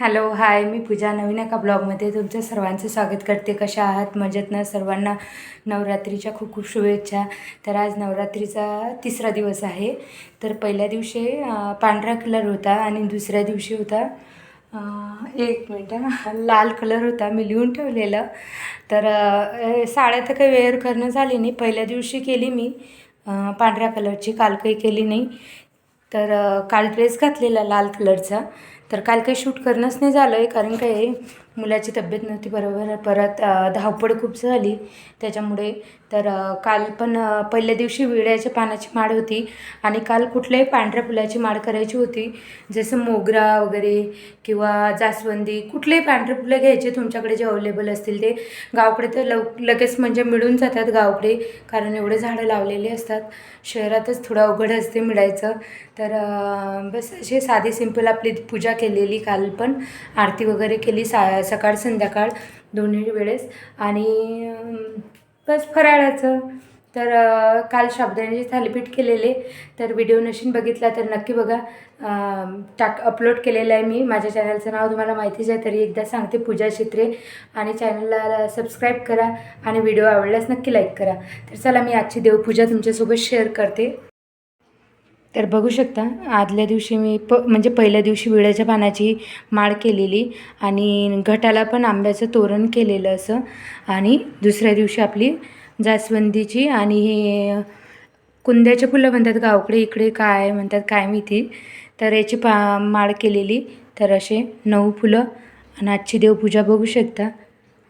Hello hi मी पूजा नवीन एका ब्लॉगमध्ये तुमचं सर्वांचं स्वागत करते. कशा आहात? मजेत ना? सर्वांना नवरात्रीच्या खूप खूप शुभेच्छा. तर आज नवरात्रीचा तिसरा दिवस आहे. तर पहिल्या दिवशी पांढरा कलर होता आणि दुसऱ्या दिवशी होता एक मिनटं लाल कलर होता. मी लिहून ठेवलेलं. तर साड्या तर काही वेअर करणं झाली नाही. पहिल्या दिवशी केली मी पांढऱ्या कलरची. काल काही केली नाही. तर काल ड्रेस घातलेला लाल कलरचा. तर काल काही शूट करणंच नाही झालं आहे कारण काय मुलाची तब्येत नव्हती बरोबर. परत धावपळ खूप झाली. त्याच्यामुळे तर काल पण पहिल्या दिवशी विड्याच्या पानाची माळ होती आणि काल कुठल्याही पांढऱ्या फुलाची माळ करायची होती. जसं मोगरा वगैरे किंवा जास्वंदी कुठलेही पांढरे फुलं घ्यायचे तुमच्याकडे जे अवेलेबल असतील ते. गावाकडे तर लव लगेच म्हणजे मिळून जातात गावाकडे कारण एवढे झाडं लावलेले असतात. शहरातच थोडं अवघड असते मिळायचं. तर बस असे साधी सिंपल आपली पूजा केलेली काल पण. आरती वगैरे केली सा सकाळ संध्याकाळ दोन्ही वेळेस. आणि बस फराळाचं. तर काल साबुदाण्याचे थालीपीठ केलेले. तर व्हिडिओ नशीन बघितला तर नक्की बघा. टाक अपलोड केलेलं आहे मी. माझ्या चॅनलचं नाव तुम्हाला माहितीच आहे तरी एकदा सांगते पूजा चित्रे आणि चॅनलला सबस्क्राईब करा. आणि व्हिडिओ आवडल्यास नक्की लाईक करा. तर चला मी आजची देवपूजा तुमच्यासोबत शेअर करते. तर बघू शकता आदल्या दिवशी मी प म्हणजे पहिल्या दिवशी विड्याच्या पानाची माळ केलेली आणि घटाला पण आंब्याचं तोरण केलेलं असं. आणि दुसऱ्या दिवशी आपली जास्वंदीची आणि हे कुंद्याचे फुलं म्हणतात गावकडे इकडे काय म्हणतात काय माहिती. तर याची पा माळ केलेली. तर असे नऊ फुलं आणि आजची देवपूजा बघू शकता.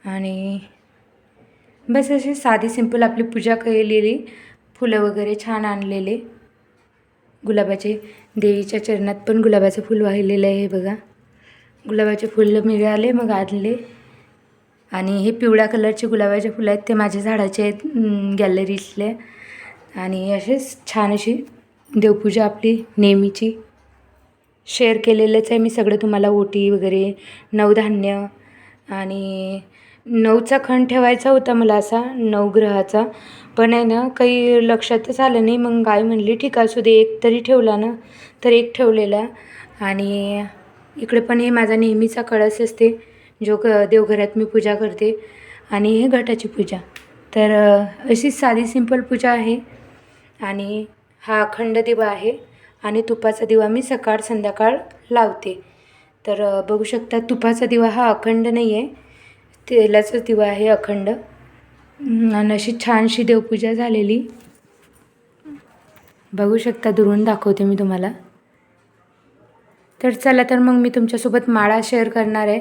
आणि बस अशी साधी सिंपल आपली पूजा केलेली. फुलं वगैरे छान आणलेले. गुलाबाचे देवीच्या चरणात पण गुलाबाचं फूल वाहिलेलं आहे हे बघा. गुलाबाचे फुलं मिळाले मग आणले आणि हे पिवळ्या कलरचे गुलाबाचे फुलं आहेत ते माझ्या झाडाचे आहेत गॅलरीतले आणि असेच छान अशी देवपूजा आपली नेहमीची. शेअर केलेलंच आहे मी सगळं तुम्हाला ओटी वगैरे नवधान्य आणि नऊचा खण ठेवायचा होता मला असा नवग्रहाचा पण आहे ना काही लक्षातच आलं नाही. मग गाय म्हणली ठीक आहे असू दे एक तरी ठेवला ना. तर एक ठेवलेला. आणि इकडे पण हे माझा नेहमीचा कळस असते जो क देवघरात मी पूजा करते. आणि हे घटाची पूजा. तर अशीच साधी सिंपल पूजा आहे. आणि हा अखंड दिवा आहे. आणि तुपाचा दिवा मी सकाळ संध्याकाळ लावते. तर बघू शकता तुपाचा दिवा हा अखंड नाही आहे तेलाचाच दिवा आहे अखंड. आणि अशी छानशी देवपूजा झालेली. बघू शकता दुरून दाखवते मी तुम्हाला. तर चला तर मग मी तुमच्यासोबत माळा शेअर करणार आहे.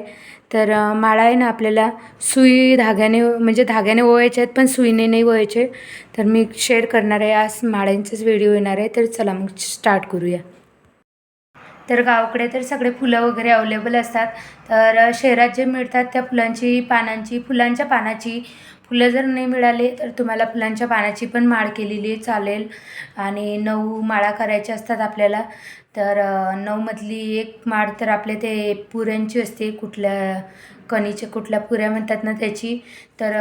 तर माळा आहे ना आपल्याला सुई धाग्याने म्हणजे धाग्याने ओवायचे आहेत पण सुईने नाही ओवायचे. तर मी शेअर करणार आहे आज माळ्यांचेच व्हिडिओ येणार आहे. तर चला मग स्टार्ट करूया. तर गावाकडे तर सगळे फुलं वगैरे अवेलेबल असतात. तर शहरात जे मिळतात त्या फुलांची पानांची फुलांच्या पानाची फुलं जर नाही मिळाले तर तुम्हाला फुलांच्या पानाची पण माळ केलेली चालेल. आणि नऊ माळा करायच्या असतात आपल्याला. तर नऊमधली एक माळ तर आपले ते पुऱ्यांची असते. कुठल्या कणीच्या कुठल्या पुऱ्या म्हणतात ना त्याची. तर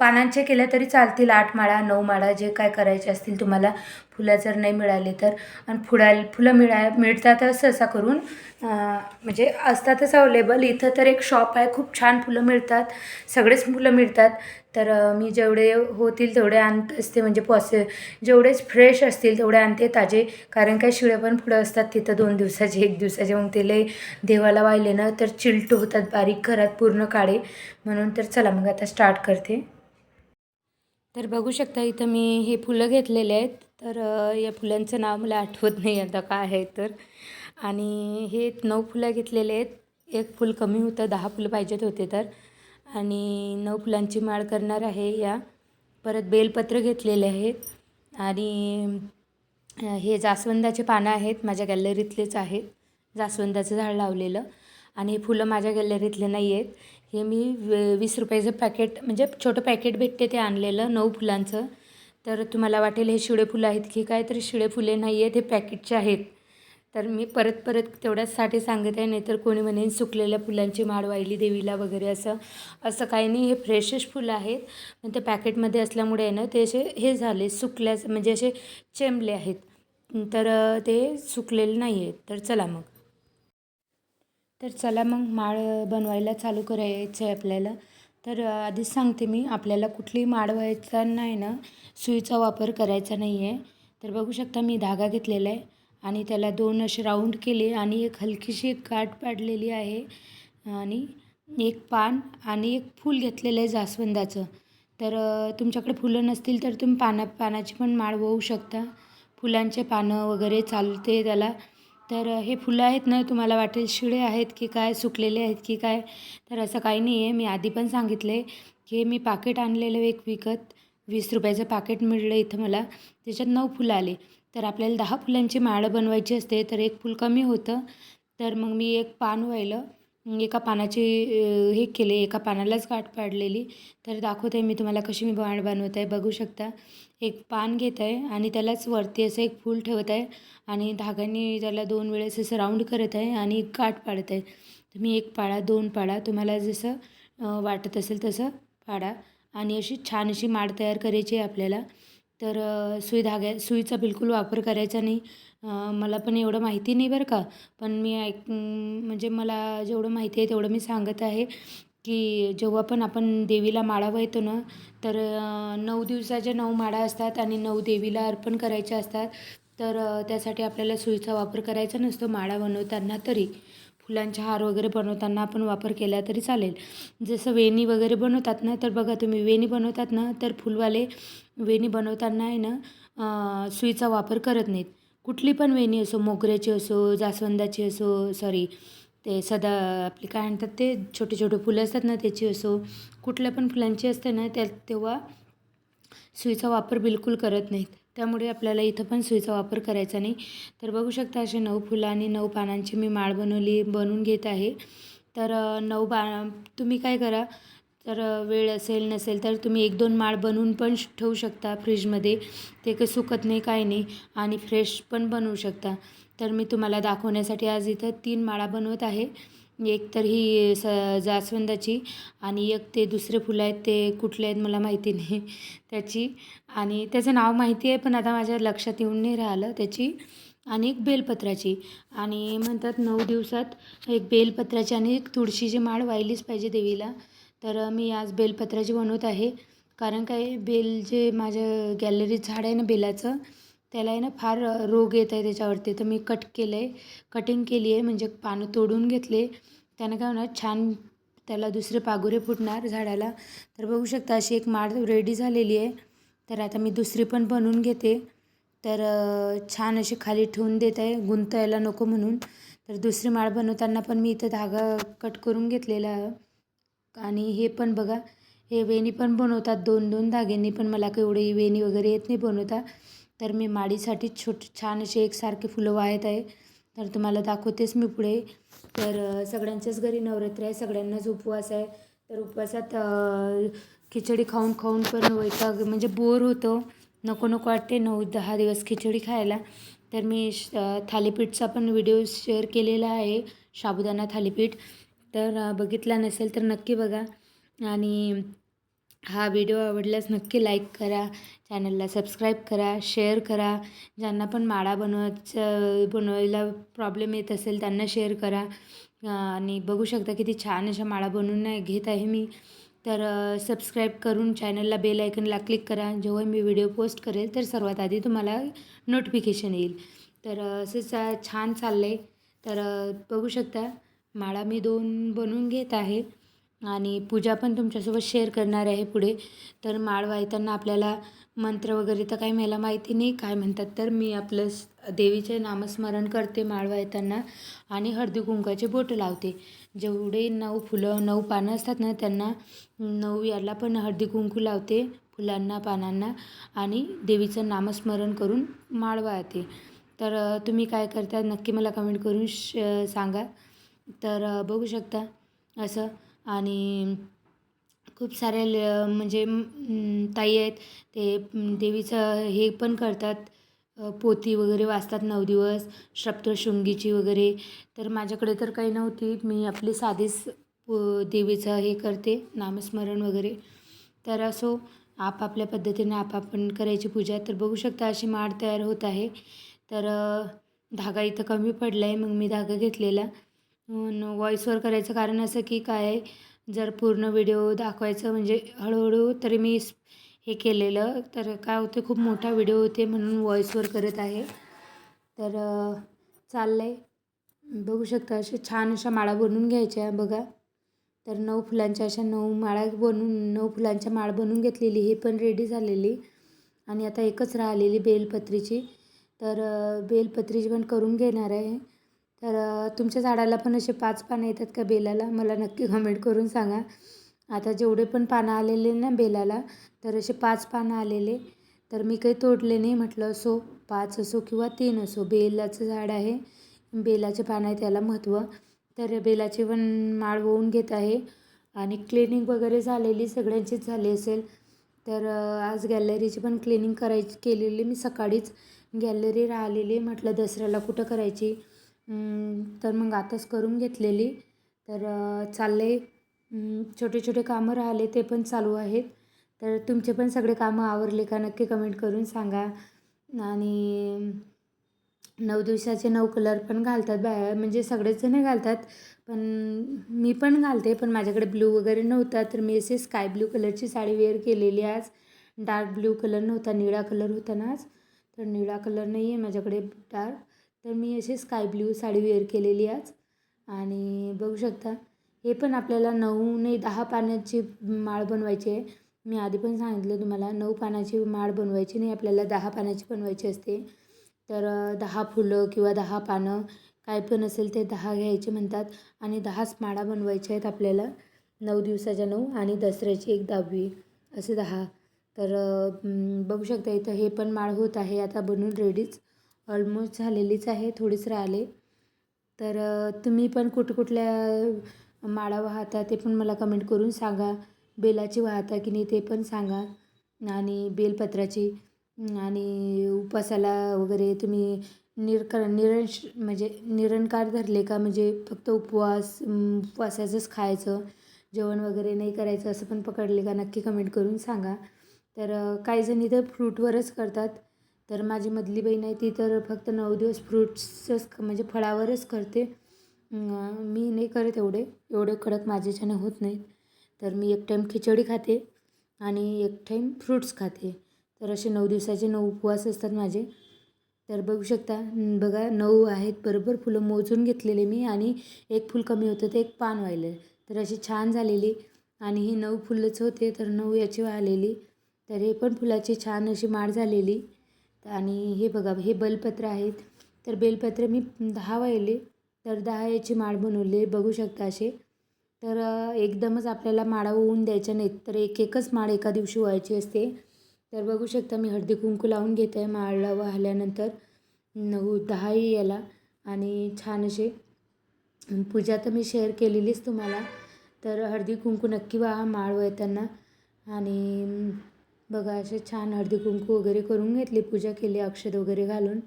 पानांचे केल्या तरी चालतील आठ माळा नऊ माळा जे काय करायचे असतील तुम्हाला. फुलं जर नाही मिळाले तर आणि फुला फुलं मिळा मिळतातच असं करून म्हणजे असतातच अवेलेबल इथं तर एक शॉप आहे खूप छान फुलं मिळतात. सगळेच फुलं मिळतात. तर मी जेवढे होतील तेवढे आणत असते म्हणजे पॉसि जेवढेच फ्रेश असतील तेवढे आणते ताजे. कारण काय शिळे पण फुलं असतात तिथं दोन दिवसाचे एक दिवसाचे. मग ते लय देवाला वाहिले ना तर चिलटू होतात बारीक घरात पूर्ण काळे. म्हणून तर चला मग आता स्टार्ट करते. तर बघू शकता इथं मी हे फुलं घेतलेले आहेत. तर या फुलांचं नाव मला आठवत नाही आता काय आहे तर. आणि हे नऊ फुलं घेतलेले आहेत. एक फुल कमी होतं दहा फुलं पाहिजेत होते तर. आणि नऊ फुलांची माळ करणार आहे या. परत बेलपत्र घेतलेले आहेत. आणि हे जास्वंदाचे पानं आहेत माझ्या गॅलरीतलेच आहेत. जास्वंदाचं झाड लावलेलं. आणि हे फुलं माझ्या गॅलरीतले नाही आहेत. हे मी वे वीस रुपयाचं पॅकेट म्हणजे छोटं पॅकेट भेटते ते आणलेलं नऊ फुलांचं. तर तुम्हाला वाटेल हे शिळे फुलं आहेत की काय? तर शिळे फुले नाही आहेत हे पॅकेटचे आहेत. तर मी परत परत तेवढ्याचसाठी सांगत आहे नाहीतर कोणी म्हणेन सुकलेल्या फुलांची माळ वाहिली देवीला वगैरे असं. असं काही नाही हे फ्रेशच फुलं आहेत. पण ते पॅकेटमध्ये असल्यामुळे आहे ना ते असे हे झाले सुकल्याच म्हणजे असे चेंबले आहेत. तर ते सुकलेले नाही आहेत तर चला मग. तर चला मग माळ बनवायला चालू करायचं आहे आपल्याला. तर आधीच सांगते मी आपल्याला कुठलीही माळ व्हायचाना आहे ना सुईचा वापर करायचा नाही आहे तर बघू शकता मी धागा घेतलेला आहे आणि त्याला दोन असे राऊंड केले आणि एक हलकीशी एक गाठ पाडलेली आहे. आणि एक पान आणि एक फूल घेतलेलं आहे जास्वंदाचं. तर तुमच्याकडे फुलं नसतील तर तुम्ही पाना पानाची पण माळ होऊ शकता. फुलांचे पानं वगैरे चालते त्याला. तर हे फुलं आहेत ना तुम्हाला वाटेल शिळे आहेत की काय सुकलेले आहेत की काय तर असं काही नाही आहे मी आधी पण सांगितले की हे मी पाकिट आणलेलं एक विकत वीस रुपयाचं पाकिट मिळलं इथं मला. त्याच्यात नऊ फुलं आले. तर आपल्याला दहा फुलांची माळं बनवायची असते तर एक फुल कमी होतं. तर मग मी एक पान व्हायलं म्हणजे एका पानाची हे केले एका पानालाच गाठ पाडलेली. तर दाखवते मी तुम्हाला कशी मी माळ बनवत आहे बघू शकता. एक पान घेत आहे आणि त्यालाच वरती असं एक फूल ठेवत आहे आणि धाग्याने त्याला दोन वेळेस असं राऊंड करत आहे आणि एक गाठ पाडत आहे तुम्ही एक पाडा दोन पाडा तुम्हाला जसं वाटत असेल तसं पाडा. आणि अशी छान अशी माड तयार करायची आहे आपल्याला. तर सुई धाग्या सुईचा बिलकुल वापर करायचा नाही. मला पण एवढं माहिती नाही बरं का. पण मी ऐक म्हणजे मला जेवढं माहिती आहे तेवढं मी सांगत आहे की जेव्हा पण आपण देवीला माळा वाहतो ना तर नऊ दिवसाच्या नऊ माळा असतात आणि नऊ देवीला अर्पण करायच्या असतात. तर त्यासाठी आपल्याला सुईचा वापर करायचा नसतो माळा बनवताना तरी. फुलांचे हार वगैरे बनवताना आपण वापर केला तरी चालेल. जसं वेणी वगैरे बनवतात ना तर बघा तुम्ही वेणी बनवतात ना तर फुलवाले वेणी बनवताना आहे ना सुईचा वापर करत नाहीत. कुठली पण वेणी असो मोगऱ्याची असो जास्वंदाची असो सॉरी ते सदा आपले काय म्हणतात ते छोटे छोटे फुलं असतात ना त्याची असो कुठल्या पण फुलांची असते ना त्या तेव्हा सुईचा वापर बिलकुल करत नाहीत. त्यामुळे आपल्याला इथं पण सुईचा वापर करायचा नाही. तर बघू शकता असे नऊ फुलं आणि नऊ पानांची मी माळ बनवली बनवून घेत आहे. तर नऊ बा तुम्ही काय करा तर वेळ असेल नसेल तर तुम्ही एक दोन माळ बनवून पण ठेवू शकता फ्रीजमध्ये. ते काही सुकत नाही काय नाही आणि फ्रेश पण बनवू शकता. तर मी तुम्हाला दाखवण्यासाठी आज इथं तीन माळा बनवत आहे. एक तर ही स जास्वंदाची आणि एक ते दुसरे फुलं आहेत ते कुठले आहेत मला माहिती नाही. त्याची आणि त्याचं नाव माहिती आहे पण आता माझ्या लक्षात येऊन नाही राहिलं त्याची. आणि एक बेलपत्राची आणि म्हणतात नऊ दिवसात एक बेलपत्राची आणि एक तुळशीची माळ वाहिलीच पाहिजे देवीला. तर मी आज बेलपत्राची बनवत आहे. कारण काय बेल जे माझ्या गॅलरीत झाड आहे ना बेलाचं त्याला आहे ना फार रोग येत आहे त्याच्यावरती. तर मी कट केलं आहे कटिंग केली आहे म्हणजे पानं तोडून घेतले. त्यानं काय होणार छान त्याला दुसरे पागोरे फुटणार झाडाला. तर बघू शकता अशी एक माळ रेडी झालेली आहे. तर आता मी दुसरी पण बनवून घेते. तर छान अशी खाली ठेवून देत आहे. गुंतायला नको म्हणून. तर दुसरी माळ बनवताना पण मी इथं धागा कट करून घेतलेला. आणि हे पण बघा हे वेणी पण बनवतात. दोन दोन धाग्यांनी पण मला काही एवढी वेणी वगैरे येत नाही बनवता. तर मी माडीसाठी छोट छान असे एकसारखे फुलं वाहत आहे. तर तुम्हाला दाखवतेच मी पुढे. तर सगळ्यांच्याच घरी नवरात्र आहे. सगळ्यांनाच उपवास आहे. तर उपवासात खिचडी खाऊन खाऊन पण वैताग म्हणजे बोर होतो. नको नको वाटते. नऊ दहा दिवस खिचडी खायला. तर मी श- थालीपीठचा पण व्हिडिओ शेअर केलेला आहे. साबुदाणा थालीपीठ. तर बघितला नसेल तर नक्की बघा. आणि हा व्हिडिओ आवडल्यास नक्की लाईक करा चॅनलला सबस्क्राईब करा शेअर करा. ज्यांना पण माळा बनवायचं बनवायला प्रॉब्लेम येत असेल त्यांना शेअर करा. आणि बघू शकता किती छान अशा माळा बनवून नाही घेत आहे मी. तर सबस्क्राईब करून चॅनलला बेल आयकनला क्लिक करा. जेव्हा मी व्हिडिओ पोस्ट करेल तर सर्वात आधी तुम्हाला नोटिफिकेशन येईल. तर असं असंच छान चाललं आहे तर बघू शकता माळा मी दोन बनवून घेत आहे. आणि पूजा पण तुमच्यासोबत शेअर करणार आहे पुढे. तर माळ वाहताना आपल्याला मंत्र वगैरे तर काही मला माहिती नाही काय म्हणतात तर मी आपलं देवीचे नामस्मरण करते माळ वाहताना आणि हळदी कुंकाचे बोटं लावते. जेवढे नऊ फुलं नऊ पानं असतात ना त्यांना नऊ याला पण हळदी कुंकू लावते फुलांना पानांना आणि देवीचं नामस्मरण करून माळ वाहते. तर तुम्ही काय करता नक्की मला कमेंट करून श सांगा. तर बघू शकता असं. आणि खूप सारे ल म्हणजे ताई आहेत ते देवीचं हे पण करतात. पोती पोथी वगैरे वाचतात नऊ दिवस सप्तशृंगीची वगैरे. तर माझ्याकडे तर काही नव्हती. मी आपली साधीच देवीचं हे करते नामस्मरण वगैरे. तर असो आपापल्या पद्धतीने आपापण करायची पूजा. तर बघू शकता अशी माळ तयार होत आहे. तर धागा इथं कमी पडला आहे मग मी धागा घेतलेला. व्हॉईसवर करायचं कारण असं की काय जर पूर्ण व्हिडिओ दाखवायचं म्हणजे हळूहळू तरी मी हे केलेलं. तर काय होते खूप मोठा व्हिडिओ होते म्हणून व्हॉईसवर करत आहे. तर चाललं आहे बघू शकता असे छान अशा माळा बनवून घ्यायच्या बघा. तर नऊ फुलांच्या अशा नऊ माळा बनवून नऊ फुलांच्या माळ बनवून घेतलेली ही पण रेडी झालेली. आणि आता एकच राहिलेली बेलपत्रीची. तर बेलपत्रीची पण करून घेणार आहे. तर तुमच्या झाडाला पण असे पाच पानं येतात का बेलाला? मला नक्की कमेंट करून सांगा. आता जेवढे पण पानं आलेले ना बेलाला तर असे पाच पानं आलेले. तर मी काही तोडले नाही म्हटलं असो पाच असो किंवा तीन असो बेलाचं झाड आहे. बेलाचे पानं आहे त्याला महत्त्व तर बेलाची पण माळ होऊन घेत आहे. आणि क्लिनिंग वगैरे झालेली सगळ्यांचीच झाली असेल. तर आज गॅलरीची पण क्लिनिंग करायची केलेली मी सकाळीच. गॅलरी राहिलेली म्हटलं दसऱ्याला कुठं करायची? तर मग आताच करून घेतलेली. तर चालले. छोटे छोटे कामं राहिले ते पण चालू आहेत. तर तुमचे पण सगळे कामं आवरले का नक्की कमेंट करून सांगा. आणि नऊ दिवसाचे नऊ कलर पण घालतात बाहेर म्हणजे सगळेच जण घालतात. पण मी पण घालते पण माझ्याकडे ब्ल्यू वगैरे नव्हता. तर मी असे स्काय ब्ल्यू कलरची साडी वेअर केलेली आज. डार्क ब्ल्यू कलर नव्हता निळा कलर होता ना आज. तर निळा कलर नाही आहे माझ्याकडे डार्क. तर मी अशी स्काय ब्ल्यू साडी वेअर केलेली आज. आणि बघू शकता हे पण आपल्याला नऊ नाही दहा पाण्याची माळ बनवायची आहे. मी आधी पण सांगितलं तुम्हाला नऊ पानाची माळ बनवायची नाही आपल्याला दहा पानाची बनवायची असते. तर दहा फुलं किंवा दहा पानं काय पण असेल ते दहा घ्यायचे म्हणतात. आणि दहाच माळा बनवायच्या आहेत आपल्याला नऊ दिवसाच्या नऊ आणि दसऱ्याची एक दहावी असे दहा. तर बघू शकता इथं हे पण माळ होत आहे आता बनून रेडीच ऑलमोस्ट झालेलीच आहे थोडीच राहिले. तर तुम्ही पण कुठं कुठल्या माळा वाहता ते पण मला कमेंट करून सांगा. बेलाची वाहता की नाही ते पण सांगा. आणि बेलपत्राची आणि उपासाला वगैरे तुम्ही निरकर निरंश म्हणजे निरंकार धरले का? म्हणजे फक्त उपवास उपवासाचंच खायचं जेवण वगैरे नाही करायचं असं पण पकडले का? नक्की कमेंट करून सांगा. तर काही जणी तर फ्रूटवरच करतात. तर माझी मधली बहीण आहे ती तर फक्त नऊ दिवस फ्रूट्सच म्हणजे फळावरच करते. मी नाही करत एवढे. एवढे कडक माझ्याच्याने होत नाहीत तर मी एक टाईम खिचडी खाते आणि एक टाईम फ्रूट्स खाते. तर असे नऊ दिवसाचे नऊ उपवास असतात माझे. तर बघू शकता बघा नऊ आहेत बरोबर फुलं मोजून घेतलेले मी आणि एक फूल कमी होतं ते एक पान व्हायलं तर अशी छान झालेली आणि ही नऊ फुलंच होते तर नऊ याची आलेली तर हे पण फुलाची छान अशी माळ झालेली. आणि हे बघा हे बेलपत्र आहेत. तर बेलपत्र मी दहा वाहिले. तर दहा याची माळ बनवली. बघू शकता असे. तर एकदमच आपल्याला माळा होऊन द्यायच्या नाहीत. तर एक एकच माळ एका दिवशी व्हायची असते. तर बघू शकता मी हळदी कुंकू लावून घेत आहे माळा वाहल्यानंतर. नऊ दहाही याला. आणि छान असे. पूजा तर मी शेअर केलेलीच तुम्हाला. तर हळदी कुंकू नक्की वाहा माळ वळताना. आणि बघा असे छान हळदी कुंकू वगैरे करून घेतली पूजा केली अक्षत वगैरे घालून.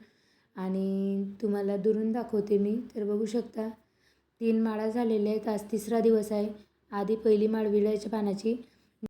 आणि तुम्हाला दुरून दाखवते मी. तर बघू शकता तीन माळा झालेल्या आहेत. आज तिसरा दिवस आहे. आधी पहिली माळ विड्याच्या पानाची.